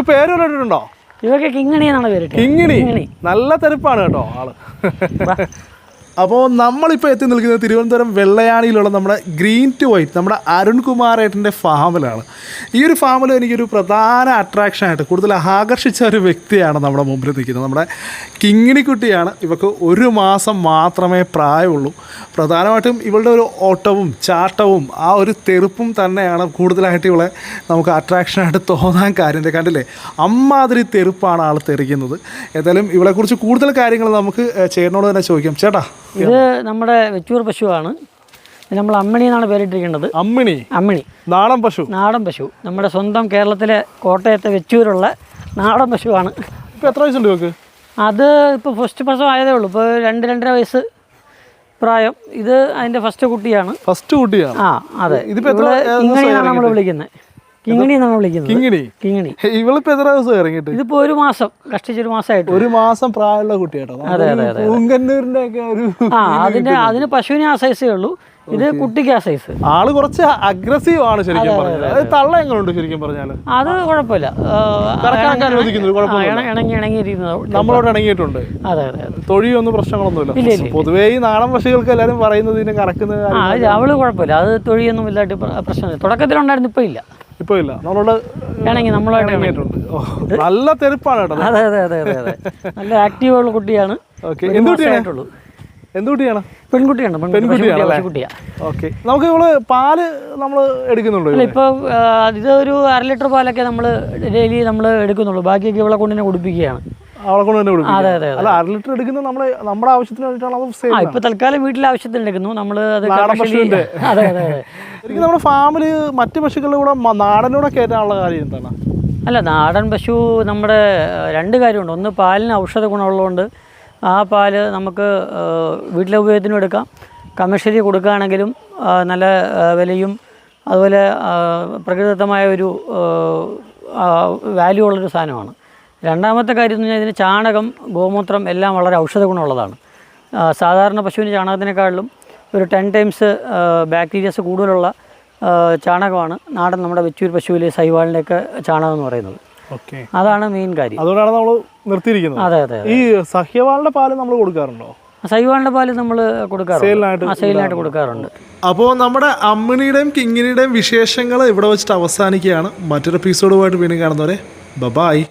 ഇവക്ക് പേര് പറഞ്ഞിട്ടുണ്ടോ ഇവർക്ക് കിങ്ങണി എന്നാണ് പേര് കിങ്ങിണി. നല്ല തെരുപ്പാണ് കേട്ടോ ആൾ. അപ്പോൾ നമ്മളിപ്പോൾ എത്തി നിൽക്കുന്നത് തിരുവനന്തപുരം വെള്ളയാണിയിലുള്ള നമ്മുടെ ഗ്രീൻ ടു വൈറ്റ് നമ്മുടെ അരുൺകുമാറേട്ടന്റെ ഫാമിലാണ്. ഈ ഒരു ഫാമിൽ എനിക്കൊരു പ്രധാന അട്രാക്ഷൻ ആയിട്ട് കൂടുതൽ ആകർഷിച്ച ഒരു വ്യക്തിയാണ് നമ്മുടെ മുമ്പിൽ നിൽക്കുന്നത് നമ്മുടെ കിങ്ങിണിക്കുട്ടിയാണ്. ഇവക്ക് ഒരു മാസം മാത്രമേ പ്രായമുള്ളൂ. പ്രധാനമായിട്ടും ഇവളുടെ ഒരു ഓട്ടവും ചാട്ടവും ആ ഒരു തെറുപ്പും തന്നെയാണ് കൂടുതലായിട്ട് ഇവളെ നമുക്ക് അട്രാക്ഷനായിട്ട് തോന്നാൻ കാര്യം. കണ്ടില്ലേ? അമ്മാതിരി തെറുപ്പാണ് ആൾ തെറിക്കുന്നത്. ഏതായാലും ഇവളെക്കുറിച്ച് കൂടുതൽ കാര്യങ്ങൾ നമുക്ക് ചേട്ടനോട് തന്നെ ചോദിക്കാം. ചേട്ടാ ഇത് നമ്മുടെ വെച്ചൂർ പശുവാണ്. നമ്മൾ അമ്മിണി എന്നാണ് പേരിട്ടിരിക്കുന്നത്. അമ്മിണി? അമ്മിണി. നാടൻ പശു? നാടൻ പശു. നമ്മുടെ സ്വന്തം കേരളത്തിലെ കോട്ടയത്തെ വെച്ചൂരുള്ള നാടൻ പശുവാണ്. ഇപ്പോൾ എത്ര വയസ്സുണ്ട് ഇവക്ക്? അത് ഇപ്പോൾ ഫസ്റ്റ് പ്രസവം ആയതേ ഉള്ളൂ. ഇപ്പോൾ രണ്ട് രണ്ടര വയസ്സ് പ്രായം. ഇത് അതിന്റെ ഫസ്റ്റ് കുട്ടിയാണ്. ഫസ്റ്റ് കുട്ടിയാണ്. ആ അതെ. ഇതിപ്പോൾ ഇങ്ങനെയാണ് നമ്മൾ വിളിക്കുന്നത്. കിങ്ങിണി എന്നാണ് വിളിക്കുന്നത്. കിങ്ങിണി. കിങ്ങിണി. ഇവളിപ്പോ എത്ര ദിവസം ഇറങ്ങിയിട്ട് ഇതിപ്പോ ഒരു മാസം കഷ്ടിച്ചൊരു മാസമായിട്ട് ഒരു മാസം പ്രായമുള്ള കുട്ടിയാട്ടോ. പൂങ്കന്നൂരിന്റെ ഒക്കെ ഒരു ആ അതിന്റെ അതിന് പശുവിനെ ആ സൈസേ ഉള്ളൂ. ഇത് കുട്ടിക്ക് ആ സൈസ് ആൾ കുറച്ച് അഗ്രസീവ് ആണ് ശരിക്കും പറഞ്ഞാൽ അത് തള്ള എങ്ങനെയുണ്ട് ശരിക്കും പറഞ്ഞാൽ അത് കുഴപ്പമില്ല. ഇണങ്ങി ഇണങ്ങിയിരിക്കുന്നത് നമ്മളോട് ഇണങ്ങിയിട്ടുണ്ട്. അതെ അതെ അതെ. തൊഴിയൊന്നും പ്രശ്നങ്ങളൊന്നുമില്ല. പൊതുവേ ഈ നാടൻ പശുക്കൾക്ക് എല്ലാവരും പറയുന്നത് ഇതിനെ കറക്കുന്നത് അവൾ കുഴപ്പമില്ല. അത് തൊഴിയൊന്നും ഇല്ലാട്ട് പ്രശ്നമില്ല. തുടക്കത്തിലുണ്ടായിരുന്നു ഇപ്പൊ ഇല്ല. ഇപ്പൊ ഇല്ല നമ്മളോട് വേണമെങ്കിൽ. ഇണങ്ങിയിട്ടുണ്ട് നല്ല തെരുപ്പാണ് കേട്ടോ. അതെ അതെ അതെ അതെ അതെ. നല്ല ആക്റ്റീവ് ഉള്ള കുട്ടിയാണ്. ഓക്കെ. ഒരു എന്തുകുട്ടിയാണ് മാസമായിട്ടുള്ളൂ. എന്തുകുട്ടിയാണ് പെൺകുട്ടിയാണ് പെൺകുട്ടി പെൺകുട്ടിയാണ് ഓക്കെ. നമുക്ക് പാൽ നമ്മൾ എടുക്കുന്നുണ്ടോ ഇപ്പൊ ഇത് ഒരു അര ലിറ്റർ പാലൊക്കെ നമ്മൾ ഡെയിലി നമ്മൾ എടുക്കുന്നുള്ളൂ. ബാക്കിയൊക്കെ ഇവളെ കൊണ്ട് തന്നെ കുടിപ്പിക്കുകയാണ്. അവളെ കൊണ്ട് തന്നെ അതെ അതെ അല്ല അര ലിറ്റർ എടുക്കുന്നത് നമ്മുടെ ആവശ്യത്തിന് വേണ്ടിയിട്ടാണ് ഇപ്പൊ തൽക്കാലം വീട്ടിലെ ആവശ്യത്തിന് എടുക്കുന്നു. നമ്മൾ അത് അതെ അതെ. ശരിക്കും നമ്മുടെ ഫാമിൽ മറ്റു പശുക്കളുടെ കൂടെ നാടനോടൊക്കെ നാടനൂടെ കയറ്റാനുള്ള കാര്യം എന്താണ്? അല്ല നാടൻ പശു നമ്മുടെ രണ്ട് കാര്യമുണ്ട്. ഒന്ന് പാലിന് ഔഷധ ഗുണമുള്ളതുകൊണ്ട് ആ പാൽ നമുക്ക് വീട്ടിലെ ഉപയോഗത്തിനും എടുക്കാം. കമേഴ്ഷ്യലി കൊടുക്കുകയാണെങ്കിലും നല്ല വിലയും അതുപോലെ പ്രകൃതിദത്തമായ ഒരു വാല്യൂ ഉള്ളൊരു സാധനമാണ്. രണ്ടാമത്തെ കാര്യം എന്ന് പറഞ്ഞാൽ ഇതിന് ചാണകം ഗോമൂത്രം എല്ലാം വളരെ ഔഷധ ഗുണമുള്ളതാണ്. സാധാരണ പശുവിന് ചാണകത്തിനേക്കാളിലും ഒരു ടെൻ ടൈംസ് ബാക്ടീരിയസ് കൂടുതലുള്ള ചാണകമാണ് നാടൻ നമ്മുടെ വെച്ചൂർ പശുവിലെ സൈവാളിന്റെയൊക്കെ ചാണകം എന്ന് പറയുന്നത്. ഓക്കെ. അതാണ് മെയിൻ കാര്യം. അതുകൊണ്ടാണ് നമ്മൾ നിർത്തിയിരിക്കുന്നത്. അതെ അതെ ഈ സഹ്യവാളിന്റെ പാൽ നമ്മൾ കൊടുക്കാറുണ്ടോ? സൈവാളിന്റെ പാൽ നമ്മൾ കൊടുക്കാറുണ്ട്. സെയിലിനായിട്ട് കൊടുക്കാറുണ്ട്? അപ്പോൾ നമ്മുടെ അമ്മിണിയുടെയും കിങ്ങിണിയുടെയും വിശേഷങ്ങൾ ഇവിടെ വെച്ചിട്ട് അവസാനിക്കുകയാണ്. മറ്റൊരു എപ്പിസോഡുമായിട്ട് വീണ്ടും കാണുന്നവരെ ബബായ്